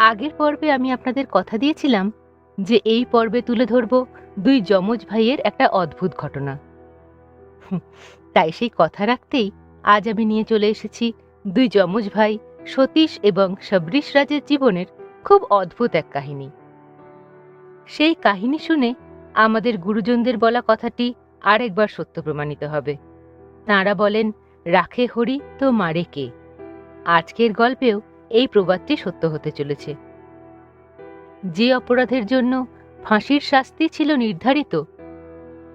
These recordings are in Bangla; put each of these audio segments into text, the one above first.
আগের পর্বে আমি আপনাদের কথা দিয়েছিলাম যে এই পর্বে তুলে ধরব দুই যমজ ভাইয়ের একটা অদ্ভুত ঘটনা। তাই সেই কথা রাখতেই আজ আমি নিয়ে চলে এসেছি দুই যমজ ভাই সতীশ এবং শবরীশ রাজের জীবনের খুব অদ্ভুত এক কাহিনী। সেই কাহিনী শুনে আমাদের গুরুজনদের বলা কথাটি আরেকবার সত্য প্রমাণিত হবে। তাঁরা বলেন, রাখে হরি তো মারে কে? আজকের গল্পেও এই প্রবাদটি সত্য হতে চলেছে। যে অপরাধের জন্য ফাঁসির শাস্তি ছিল নির্ধারিত,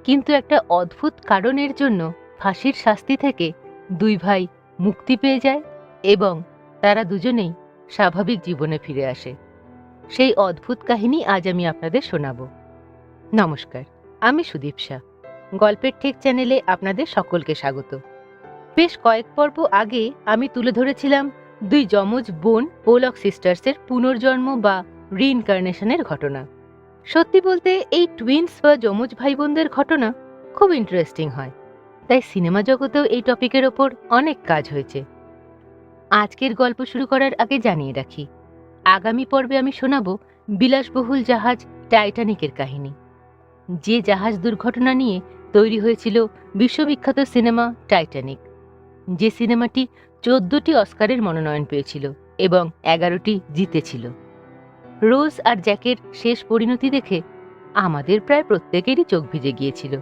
কিন্তু একটা অদ্ভুত কারণের জন্য ফাঁসির শাস্তি থেকে দুই ভাই মুক্তি পেয়ে যায় এবং তারা দুজনেই স্বাভাবিক জীবনে ফিরে আসে। সেই অদ্ভুত কাহিনী আজ আমি আপনাদের শোনাব। নমস্কার, আমি সুদীপ শাহ। গল্পের ঠিক চ্যানেলে আপনাদের সকলকে স্বাগত। বেশ কয়েক পর্ব আগে আমি তুলে ধরেছিলাম দুই যমজ বোন পোলক সিস্টার্সের পুনর্জন্ম বা রিইনকার্নেশনের ঘটনা। সত্যি বলতে, এই টুইন্স বা যমজ ভাই বোনদের ঘটনা খুব ইন্টারেস্টিং হয়। তাই সিনেমা জগতেও এই টপিকের ওপর অনেক কাজ হয়েছে। আজকের গল্প শুরু করার আগে জানিয়ে রাখি, আগামী পর্বে আমি শোনাব বিলাসবহুল জাহাজ টাইটানিকের কাহিনী। যে জাহাজ দুর্ঘটনা নিয়ে তৈরি হয়েছিল বিশ্ববিখ্যাত সিনেমা টাইটানিক, যে সিনেমাটি চোদ্দটি অস্কারের মনোনয়ন পেয়েছিল এবং এগারোটি জিতেছিল। রোজ আর জ্যাকের শেষ পরিণতি দেখে আমাদের প্রায় প্রত্যেকেরই চোখ ভিজে গিয়েছিল।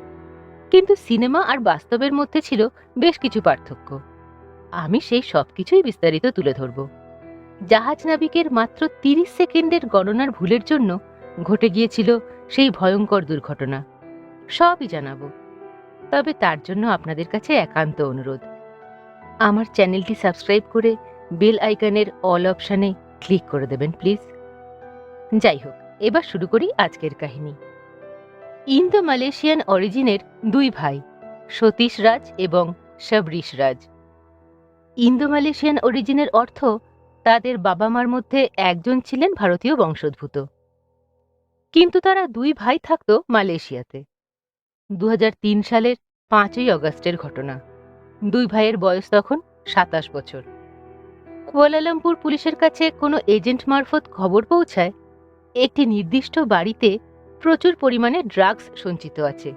কিন্তু সিনেমা আর বাস্তবের মধ্যে ছিল বেশ কিছু পার্থক্য। আমি সেই সব কিছুই বিস্তারিত তুলে ধরব। জাহাজ নাবিকের মাত্র তিরিশ সেকেন্ডের গণনার ভুলের জন্য ঘটে গিয়েছিল সেই ভয়ঙ্কর দুর্ঘটনা। সবই জানাব। তবে তার জন্য আপনাদের কাছে একান্ত অনুরোধ। আমার চ্যানেলটি সাবস্ক্রাইব করে বেল আইকনের অল অপশানে ক্লিক করে দেবেন, প্লিজ। যাই হোক, এবার শুরু করি আজকের কাহিনী। ইন্দো মালয়েশিয়ান অরিজিনের দুই ভাই, সতীশ রাজ এবং শবরীশ রাজ। ইন্দো মালয়েশিয়ান অরিজিনের অর্থ, তাদের বাবা মার মধ্যে একজন ছিলেন ভারতীয় বংশোদ্ভূত। কিন্তু তারা দুই ভাই থাকত মালয়েশিয়াতে। দু হাজার তিন সালের পাঁচই অগস্টের ঘটনা। দুই ভাইয়ের বয়স তখন সাতাশ বছর। কুয়ালালামপুর পুলিশের কাছে কোনো এজেন্ট মারফত খবর পৌঁছায়, একটি নির্দিষ্ট বাড়িতে প্রচুর পরিমাণে ড্রাগস সঞ্চিত আছে।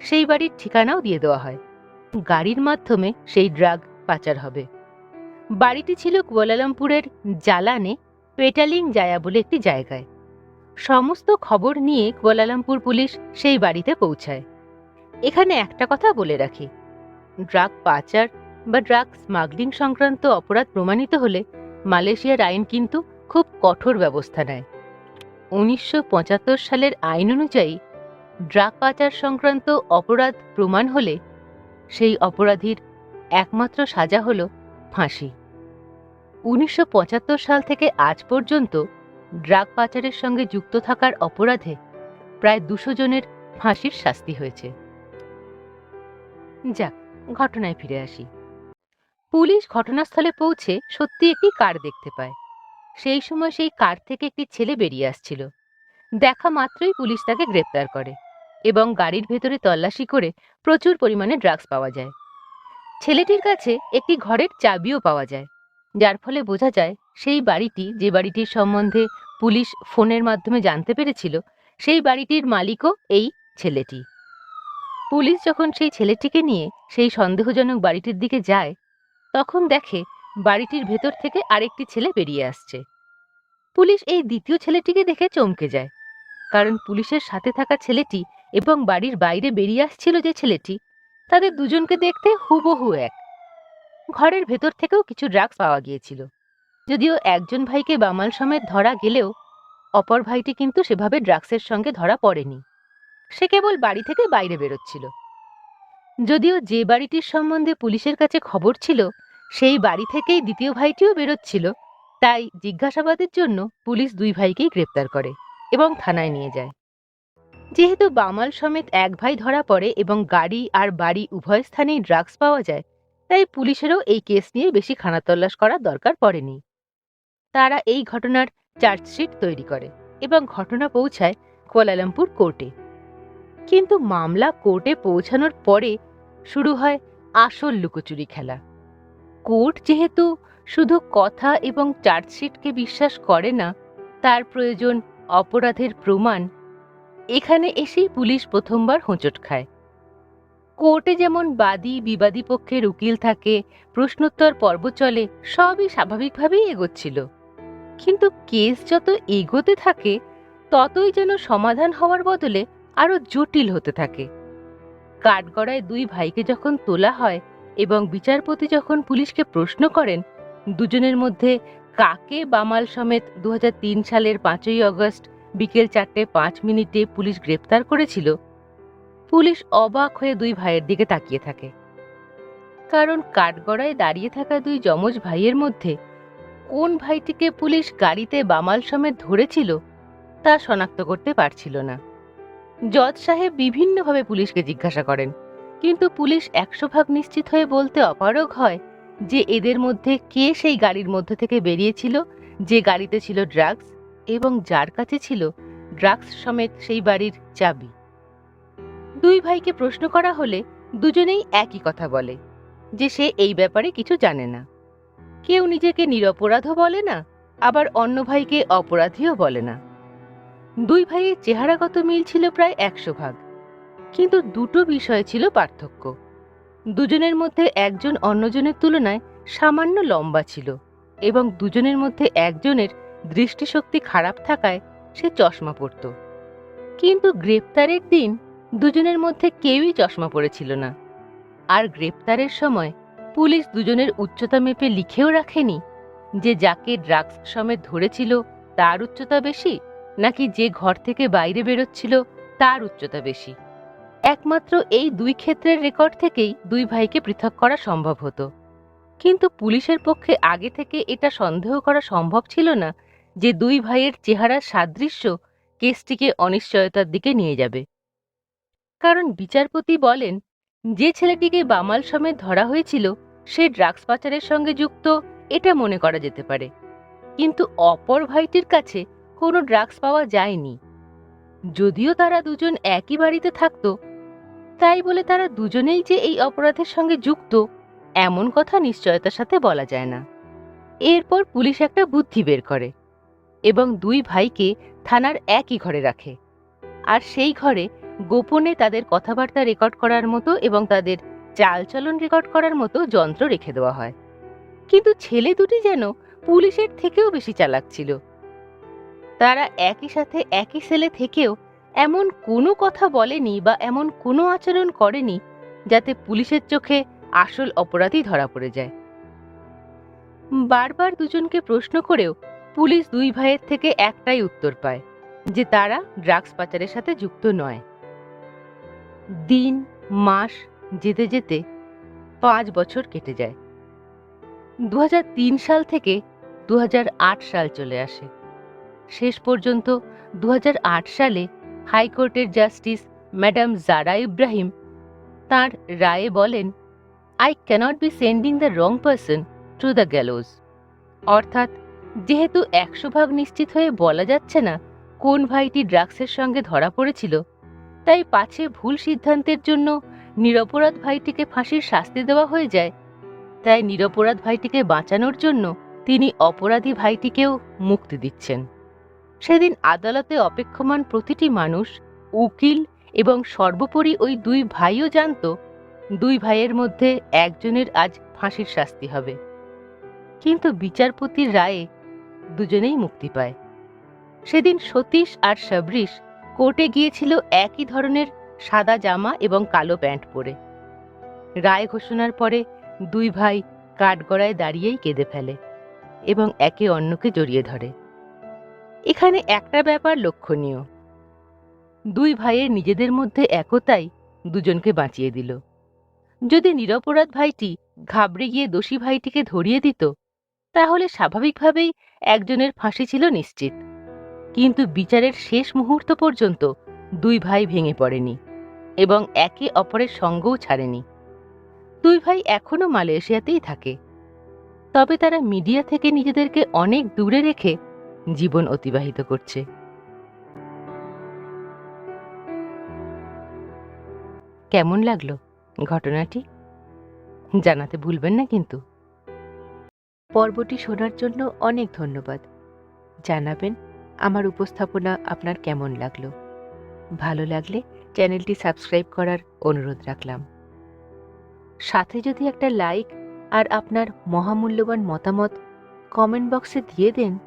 সেই বাড়ির ঠিকানাও দিয়ে দেওয়া হয়। গাড়ির মাধ্যমে সেই ড্রাগ পাচার হবে। বাড়িটি ছিল কুয়ালালামপুরের জালানে পেটালিং জায়া বলে একটি জায়গায়। সমস্ত খবর নিয়ে কুয়ালালামপুর পুলিশ সেই বাড়িতে পৌঁছায়। এখানে একটা কথা বলে রাখি। ড্রাগ পাচার বা ড্রাগ স্মাগলিং সংক্রান্ত অপরাধ প্রমাণিত হলে মালয়েশিয়ার আইন কিন্তু খুব কঠোর ব্যবস্থা নেয়। উনিশশো পঁচাত্তর সালের আইন অনুযায়ী ড্রাগ পাচার সংক্রান্ত অপরাধ প্রমাণ হলে সেই অপরাধীর একমাত্র সাজা হল ফাঁসি। উনিশশো পঁচাত্তর সাল থেকে আজ পর্যন্ত ড্রাগ পাচারের সঙ্গে যুক্ত থাকার অপরাধে প্রায় দুশো জনের ফাঁসির শাস্তি হয়েছে। যাক ঘটনায় ফিরে আসি। পুলিশ ঘটনাস্থলে পৌঁছে সত্যি একটি কার দেখতে পায়। সেই সময় সেই কার থেকে একটি ছেলে বেরিয়ে আসছিল। দেখা মাত্রই পুলিশ তাকে গ্রেপ্তার করে এবং গাড়ির ভেতরে তল্লাশি করে প্রচুর পরিমাণে ড্রাগস পাওয়া যায়। ছেলেটির কাছে একটি ঘরের চাবিও পাওয়া যায়, যার ফলে বোঝা যায় সেই বাড়িটি, যে বাড়িটির সম্বন্ধে পুলিশ ফোনের মাধ্যমে জানতে পেরেছিল, সেই বাড়িটির মালিকও এই ছেলেটি। পুলিশ যখন সেই ছেলেটিকে নিয়ে সেই সন্দেহজনক বাড়িটির দিকে যায়, তখন দেখে বাড়িটির ভেতর থেকে আরেকটি ছেলে বেরিয়ে আসছে। পুলিশ এই দ্বিতীয় ছেলেটিকে দেখে চমকে যায়, কারণ পুলিশের সাথে থাকা ছেলেটি এবং বাড়ির বাইরে বেরিয়ে আসছিল যে ছেলেটি, তাদের দুজনকে দেখতে হুবহু এক। ঘরের ভেতর থেকেও কিছু ড্রাগস পাওয়া গিয়েছিল। যদিও একজন ভাইকে বামাল সমেত ধরা গেলেও, অপর ভাইটি কিন্তু সেভাবে ড্রাগসের সঙ্গে ধরা পড়েনি। সে কেবল বাড়ি থেকে বাইরে বেরোচ্ছিল। যদিও যে বাড়িটির সম্বন্ধে পুলিশের কাছে খবর ছিল, সেই বাড়ি থেকেই দ্বিতীয় ভাইটিও বেরোচ্ছিল। তাই জিজ্ঞাসাবাদের জন্য পুলিশ দুই ভাইকেই গ্রেপ্তার করে এবং থানায় নিয়ে যায়। যেহেতু বামাল সমেত এক ভাই ধরা পড়ে এবং গাড়ি আর বাড়ি উভয় স্থানেই ড্রাগস পাওয়া যায়, তাই পুলিশেরও এই কেস নিয়ে বেশি খানাতল্লাশ করার দরকার পড়েনি। তারা এই ঘটনার চার্জশিট তৈরি করে এবং ঘটনা পৌঁছায় কোয়ালালামপুর কোর্টে। কিন্তু মামলা কোর্টে পৌঁছানোর পরে শুরু হয় আসল লুকোচুরি খেলা। কোর্ট যেহেতু শুধু কথা এবং চার্জশিটকে বিশ্বাস করে না, তার প্রয়োজন অপরাধের প্রমাণ, এখানে এসেই পুলিশ প্রথমবার হোঁচট খায়। কোর্টে যেমন বাদী বিবাদী পক্ষের উকিল থাকে, প্রশ্নোত্তর পর্ব চলে, সবই স্বাভাবিকভাবেই এগোচ্ছিল। কিন্তু কেস যত এগোতে থাকে, ততই যেন সমাধান হওয়ার বদলে আরও জটিল হতে থাকে। কাঠগড়ায় দুই ভাইকে যখন তোলা হয় এবং বিচারপতি যখন পুলিশকে প্রশ্ন করেন, দুজনের মধ্যে কাকে বামাল সমেত দু হাজার তিন সালের পাঁচই আগস্ট বিকেল চারটে পাঁচ মিনিটে পুলিশ গ্রেপ্তার করেছিল, পুলিশ অবাক হয়ে দুই ভাইয়ের দিকে তাকিয়ে থাকে। কারণ কাঠগড়ায় দাঁড়িয়ে থাকা দুই যমজ ভাইয়ের মধ্যে কোন ভাইটিকে পুলিশ গাড়িতে বামাল সমেত ধরেছিল তা শনাক্ত করতে পারছিল না। জজ সাহেব বিভিন্নভাবে পুলিশকে জিজ্ঞাসা করেন। কিন্তু পুলিশ একশো ভাগ নিশ্চিত হয়ে বলতে অপারগ হয় যে এদের মধ্যে কে সেই গাড়ির মধ্যে থেকে বেরিয়েছিল, যে গাড়িতে ছিল ড্রাগস এবং যার কাছে ছিল ড্রাগস সমেত সেই বাড়ির চাবি। দুই ভাইকে প্রশ্ন করা হলে দুজনেই একই কথা বলে যে সে এই ব্যাপারে কিছু জানে না। কেউ নিজেকে নিরপরাধও বলে না, আবার অন্য ভাইকে অপরাধীও বলে না। দুই ভাইয়ের চেহারাগত মিল ছিল প্রায় একশো ভাগ। কিন্তু দুটো বিষয় ছিল পার্থক্য। দুজনের মধ্যে একজন অন্যজনের তুলনায় সামান্য লম্বা ছিল এবং দুজনের মধ্যে একজনের দৃষ্টিশক্তি খারাপ থাকায় সে চশমা পরত। কিন্তু গ্রেপ্তারের দিন দুজনের মধ্যে কেউই চশমা পরেছিল না। আর গ্রেপ্তারের সময় পুলিশ দুজনের উচ্চতা মেপে লিখেও রাখেনি যে যাকে ড্রাগস সমেত ধরেছিল তার উচ্চতা বেশি নাকি যে ঘর থেকে বাইরে বেরোচ্ছিল তার উচ্চতা বেশি। একমাত্র এই দুই ক্ষেত্রের রেকর্ড থেকেই দুই ভাইকে পৃথক করা সম্ভব হতো। কিন্তু পুলিশের পক্ষে আগে থেকে এটা সন্দেহ করা সম্ভব ছিল না যে দুই ভাইয়ের চেহারার সাদৃশ্য কেসটিকে অনিশ্চয়তার দিকে নিয়ে যাবে। কারণ বিচারপতি বলেন, যে ছেলেটিকে বামাল সমেত ধরা হয়েছিল, সে ড্রাগস পাচারের সঙ্গে যুক্ত, এটা মনে করা যেতে পারে। কিন্তু অপর ভাইটির কাছে কোনো ড্রাগস পাওয়া যায়নি। যদিও তারা দুজন একই বাড়িতে থাকত, তাই বলে তারা দুজনেই যে এই অপরাধের সঙ্গে যুক্ত, এমন কথা নিশ্চয়তার সাথে বলা যায় না। এরপর পুলিশ একটা বুদ্ধি বের করে এবং দুই ভাইকে থানার একই ঘরে রাখে। আর সেই ঘরে গোপনে তাদের কথাবার্তা রেকর্ড করার মতো এবং তাদের চালচলন রেকর্ড করার মতো যন্ত্র রেখে দেওয়া হয়। কিন্তু ছেলে দুটি যেন পুলিশের থেকেও বেশি চালাক ছিল। তারা একই সাথে একই সেলে থেকেও এমন কোনো কথা বলেনি বা এমন কোনো আচরণ করেনি যাতে পুলিশের চোখে আসল অপরাধী ধরা পড়ে যায়। বারবার দুজনকে প্রশ্ন করেও পুলিশ দুই ভাইয়ের থেকে একটাই উত্তর পায়, যে তারা ড্রাগস পাচারের সাথে যুক্ত নয়। দিন, মাস, যেতে যেতে পাঁচ বছর কেটে যায়। দু হাজার তিন সাল থেকে দু হাজার আট সাল চলে আসে। শেষ পর্যন্ত দু হাজার আট সালে হাইকোর্টের জাস্টিস ম্যাডাম জারা ইব্রাহিম তার রায়ে বলেন I cannot be sending the wrong person to the gallows অর্থাৎ, যেহেতু একশো ভাগ নিশ্চিত হয়ে বলা যাচ্ছে না কোন ভাইটি ড্রাগসের সঙ্গে ধরা পড়েছিল, তাই পাছে ভুল সিদ্ধান্তের জন্য নিরপরাধ ভাইটিকে ফাঁসির শাস্তি দেওয়া হয়ে যায়। তাই নিরপরাধ ভাইটিকে বাঁচানোর জন্য তিনি অপরাধী ভাইটিকেও মুক্তি দিচ্ছেন। সেদিন আদালতে অপেক্ষমান প্রতিটি মানুষ, উকিল এবং সর্বোপরি ওই দুই ভাইও জানত, দুই ভাইয়ের মধ্যে একজনের আজ ফাঁসির শাস্তি হবে। কিন্তু বিচারপতির রায়ে দুজনেই মুক্তি পায়। সেদিন সতীশ আর সবরিশ কোর্টে গিয়েছিল একই ধরনের সাদা জামা এবং কালো প্যান্ট পরে। রায় ঘোষণার পরে দুই ভাই কাঠগড়ায় দাঁড়িয়েই কেঁদে ফেলে এবং একে অন্যকে জড়িয়ে ধরে। এখানে একটা ব্যাপার লক্ষণীয়। দুই ভাইয়ের নিজেদের মধ্যে একতাই দুজনকে বাঁচিয়ে দিল। যদি নিরপরাধ ভাইটি ঘাবড়ে গিয়ে দোষী ভাইটিকে ধরিয়ে দিত, তাহলে স্বাভাবিকভাবেই একজনের ফাঁসি ছিল নিশ্চিত। কিন্তু বিচারের শেষ মুহূর্ত পর্যন্ত দুই ভাই ভেঙে পড়েনি এবং একে অপরের সঙ্গও ছাড়েনি। দুই ভাই এখনও মালয়েশিয়াতেই থাকে। তবে তারা মিডিয়া থেকে নিজেদেরকে অনেক দূরে রেখে জীবন অতিবাহিত করছে। কেমন লাগল ঘটনাটি? জানাতে ভুলবেন না কিন্তু। পর্বটি শোনার জন্য অনেক ধন্যবাদ। জানাবেন আমার উপস্থাপনা আপনার কেমন লাগল। ভালো লাগলে চ্যানেলটি সাবস্ক্রাইব করার অনুরোধ রাখলাম। সাথে যদি একটা লাইক আর আপনার মহামূল্যবান মতামত কমেন্ট বক্সে দিয়ে দেন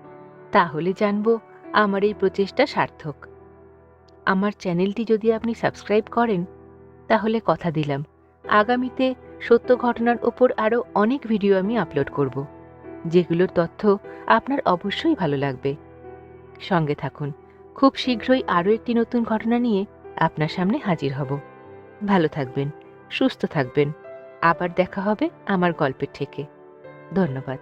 তাহলে জানব আমার এই প্রচেষ্টা সার্থক। আমার চ্যানেলটি যদি আপনি সাবস্ক্রাইব করেন, তাহলে কথা দিলাম। আগামীতে সত্য ঘটনার ওপর আরও অনেক ভিডিও আমি আপলোড করব, যেগুলোর তথ্য আপনার অবশ্যই ভালো লাগবে। সঙ্গে থাকুন, খুব শীঘ্রই আরও একটি নতুন ঘটনা নিয়ে আপনার সামনে হাজির হব। ভালো থাকবেন, সুস্থ থাকবেন। আবার দেখা হবে আমার গল্পের থেকে। ধন্যবাদ।